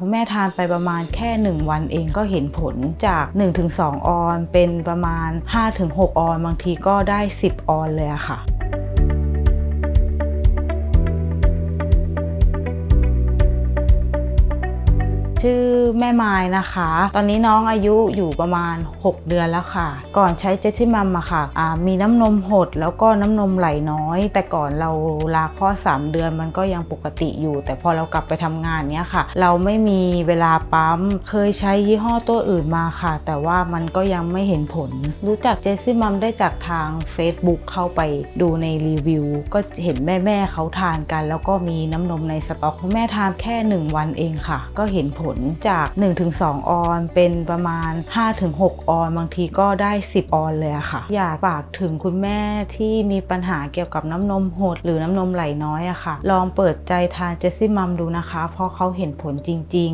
คุณแม่ทานไปประมาณแค่ 1 วันเองก็เห็นผลจาก 1-2 ออนเป็นประมาณ 5-6 ออน บางทีก็ได้ 10 ออนเลยอะค่ะ ชื่อแม่ไม้นะคะ ตอนนี้น้องอายุอยู่ประมาณ 6 เดือนแล้วค่ะ ก่อนใช้เจสซี่มัมอะค่ะอ่ามีน้ำนมหดแล้วก็น้ำนมไหลน้อย แต่ก่อนเราลาคลอด3เดือนมันก็ยังปกติอยู่ แต่พอเรากลับไปทำงานเนี้ยค่ะ เราไม่มีเวลาปั๊ม เคยใช้ยี่ห้อตัวอื่นมาค่ะ แต่ว่ามันก็ยังไม่เห็นผล รู้จักเจสซี่มัมได้จากทาง Facebook เข้าไปดูในรีวิว ก็เห็นแม่ๆเขาทานกัน แล้วก็มีน้ำนมในสต็อกแม่ทานแค่ 1 วันเองค่ะ ก็เห็นผลจาก 1-2 ออนเป็นประมาณ 5-6 ออน บางทีก็ได้ 10 ออนเลยค่ะ อยากฝากถึงคุณแม่ที่มีปัญหาเกี่ยวกับน้ำนมหด หรือน้ำนมไหลน้อยอะค่ะ ลองเปิดใจทานเจสซี่มัมดูนะคะ เพราะเขาเห็นผลจริงๆ